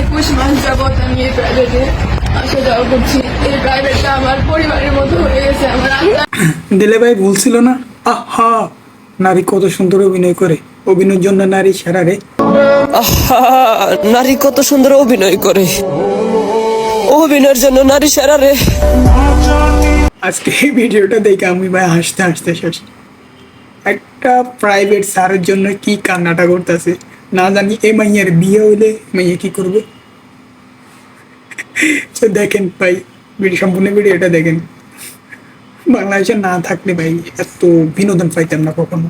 একুশ মাস যাবৎ আমি এই প্রাইভেটে আসা যাওয়া করছি। এই প্রাইভেটটা আমার পরিবারের মতো হয়ে গেছে আমার দিলে ভাই ভুলছিল না? আহা! নারী কত সুন্দর অভিনয় করে। অভিনয়ের জন্য নারী সেরা রে। নারী কত সুন্দর অভিনয় করে। অভিনয়ের জন্য নারী সেরা রে। আজকে এই ভিডিওটা দেখে আমি ভাই হাসতে হাসতে শেষ। একটা প্রাইভেট স্যারের জন্য কি কান্নাটা করতেছে? না জানি, এই মাইয়ের বিয়ে হইলে মাইয়া কি করবে? দেখেন ভাই সম্পূর্ণ ভিডিওটা দেখেন। বাংলাদেশে না থাকলে ভাই, এত বিনোদন পাইতাম না কখনো।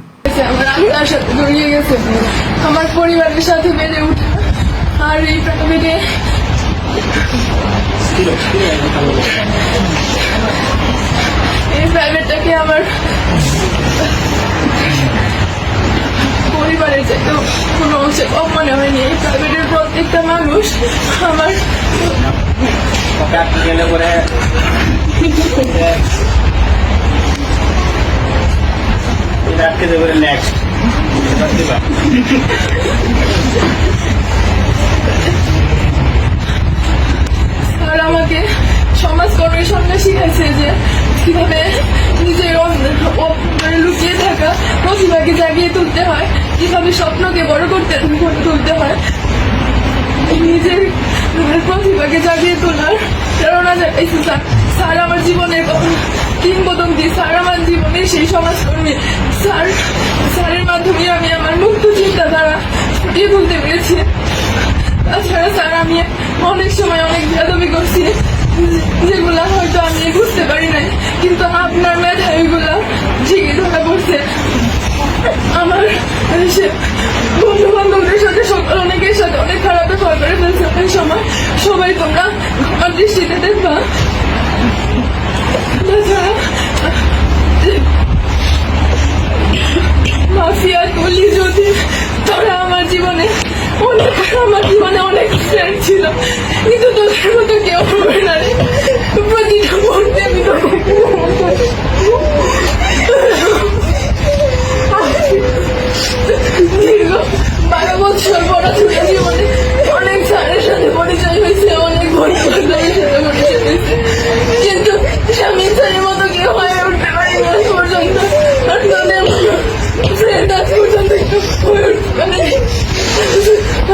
আমার পরিবারের সাথে বেড়ে ওঠা আর এই প্রাইভেটে এই প্রাইভেটটাকে আমার চাইতেও কোনো অংশে কম মনে হয়নি। এই প্রাইভেটের প্রত্যেকটা মানুষ আমার গেলে পরে দেবে নেক্সট আমাকে সমাজকর্মের সঙ্গে শিখাইছে যে কীভাবে মানে লুকিয়ে থাকা প্রতিভাকে জাগিয়ে তুলতে হয়। কীভাবে স্বপ্নকে বড় করতে তুলতে হয়। নিজের প্রতিভাকে জাগিয়ে তোলার প্রেরণা জাগাইছে স্যার স্যার আমার জীবনের কিংবদন্তি স্যার আমার জীবনের সেই সমাজকর্মী স্যার স্যারের মাধ্যমে আমি আমার মুক্ত চিন্তাধারা ফুটিয়ে তুলতে পেরেছি। তাছাড়া স্যার আমি অনেক সময় অনেক বেদবি করছি। যেগুলা হয়তো আমি বুঝতে পারি নাই, কিন্তু আপনার মেধা এগুলা ঠিকই ধরা পড়ছে। আমার বন্ধু বান্ধবদের সাথে অনেকের সাথে অনেক খারাপ করে ফেলছে। সময়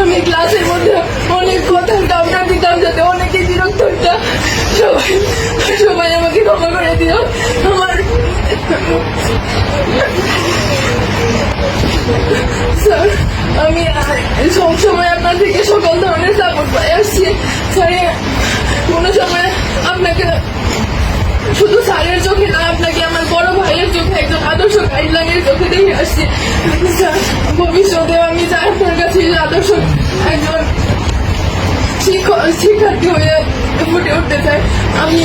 আমি ক্লাসের মধ্যে অনেক কথা কামটা দিতাম যাতে অনেকে বিরক্ত হইতা। সবাই সবাই আমাকে ক্ষমা করে দিও। আমার স্যার, আমি সব সময় আপনার থেকে সকল ধরনের সাপোর্ট পাই আসছি। স্যার, কোনো সময় আপনাকে শুধু স্যারের চোখে না, আপনাকে আমার বড় ভাইয়ের চোখে একজন আদর্শ গাইডলাইনের চোখে দেখে আসছি। স্যার ভবিষ্যতে আমি চাই এই আদর্শ। একজন শিক্ষার্থী হয়ে ফুটে উঠতে চাই আমি